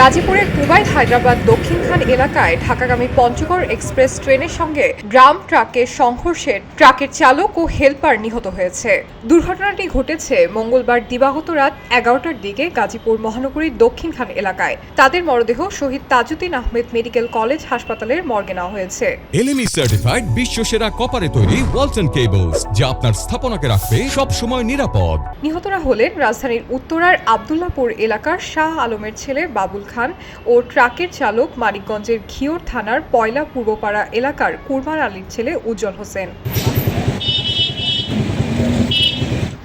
গাজীপুরের কুবাইত হায়দ্রাবাদ দক্ষিণখান এলাকায় ঢাকাগামী পঞ্চগড় এক্সপ্রেস ট্রেনের সঙ্গে ড্রাম ট্রাকের সংঘর্ষে ট্রাকের চালক ও হেলপার নিহত হয়েছে। দুর্ঘটনাটি ঘটেছে মঙ্গলবার দিবাগত রাত এগারোটার দিকে গাজীপুর মহানগরীর দক্ষিণখান এলাকায়। তাদের মরদেহ শহীদ তাজুদ্দিন আহমেদ মেডিকেল কলেজ হাসপাতালের মর্গে নেওয়া হয়েছে। এলএমই সার্টিফাইড বিশ্ব সেরা কপারে তৈরি ওয়ালটন কেবলস যা আপনার স্থাপনাকে রাখবে সব সময় নিরাপদ। নিহতরা হলেন রাজধানীর উত্তরার আবদুল্লাপুর এলাকার শাহ আলমের ছেলে বাবুল খান ও ট্রাকের চালক মানিকগঞ্জের ঘিওর থানার পয়লা পূর্বপাড়া এলাকার কুরমান আলীর ছেলে উজ্জ্বল হোসেন।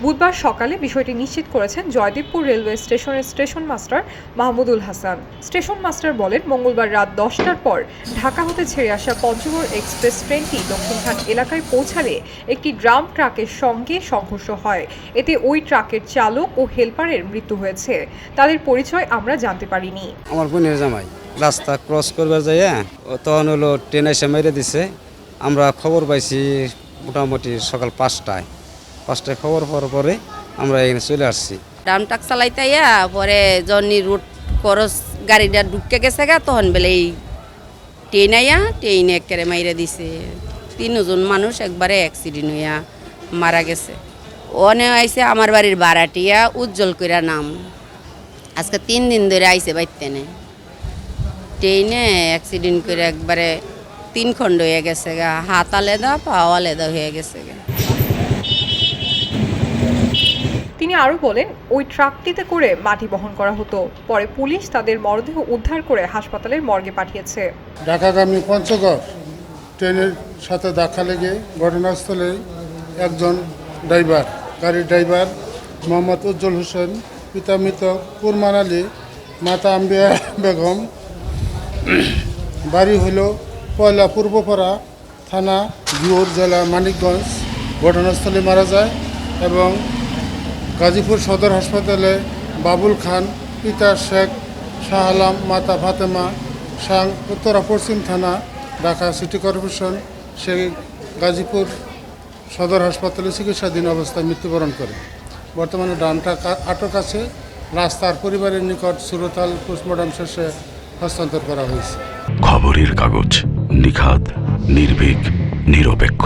বুধবার সকালে বিষয়টি নিশ্চিত করেছেন জয়দেবপুর রেলওয়ে স্টেশনের station master Mahmudul Hasan. Station master বলেন, মঙ্গলবার রাত দশটার পর ঢাকা হতে ছেড়ে আসা পঞ্চগড় এক্সপ্রেস ট্রেনটি দক্ষিণখান এলাকায় পৌঁছালে একটি ড্রাম ট্রাকের সঙ্গে সংঘর্ষ হয়। এতে ওই ট্রাকের চালক ও হেলপারের মৃত্যু হয়েছে। তাদের পরিচয় আমরা জানতে পারিনি। আমার বোনের জামাই। রাস্তা ক্রস করবার যাইয়া তখন হলো ট্রেন এসে মেরে দিছে। আমরা খবর পাইছি মোটামুটি সকাল পাঁচটায়। পাঁচটায় খবর পাওয়ার পরে আমরা এখানে চলে আসছি। ডাম টাক চালাইতাইয়া পরে জনি রুট করস গাড়িটা ঢুকে গেছে গা, তখন বেলে এই ট্রেন আইয়া ট্রেনে একেবারে মাইরা দিছে। তিনজন মানুষ একবারে অ্যাক্সিডেন্ট হইয়া মারা গেছে। অনে আইছে আমার বাড়ির বারাটিয়া, উজ্জ্বল কইরা নাম। আজকে তিন দিন ধরে আইছে বাইতে নে। ট্রেনে অ্যাক্সিডেন্ট করে একবারে তিন খণ্ড হয়ে গেছে গা, হাত আলাদা, পা আলাদা হয়ে গেছে গা। তিনি আরও বলেন, ওই ট্রাকটিতে করে মাটি বহন করা হতো। পরে পুলিশ তাদের মরদেহ উদ্ধার করে হাসপাতালের মর্গে পাঠিয়েছে। ঢাকাগামী পঞ্চগড় ট্রেনের সাথে দেখা লেগে ঘটনাস্থলে একজন ড্রাইভার, গাড়ির ড্রাইভার মোহাম্মদ উজ্জ্বল হোসেন, পিতা মৃত কুরমান আলী, মাতা আম্বিয়া বেগম। বাড়ি হল পয়লা পূর্বপাড়া থানা জিওর জেলা মানিকগঞ্জ। ঘটনাস্থলে মারা যায় এবং গাজীপুর সদর হাসপাতালে বাবুল খান, পিতা শেখ শাহ আলম, মাতা ফাতেমা সাং, উত্তরা পশ্চিম থানা, ঢাকা সিটি কর্পোরেশন সেই গাজীপুর সদর হাসপাতালে চিকিৎসাধীন অবস্থায় মৃত্যুবরণ করে। বর্তমানে ডানটা আটক আছে। রাস্তার পরিবারের নিকট সুরতাল পোস্টমর্টম শেষে হস্তান্তর করা হয়েছে। খবরের কাগজ নিখাদ, নির্ভীক, নিরপেক্ষ।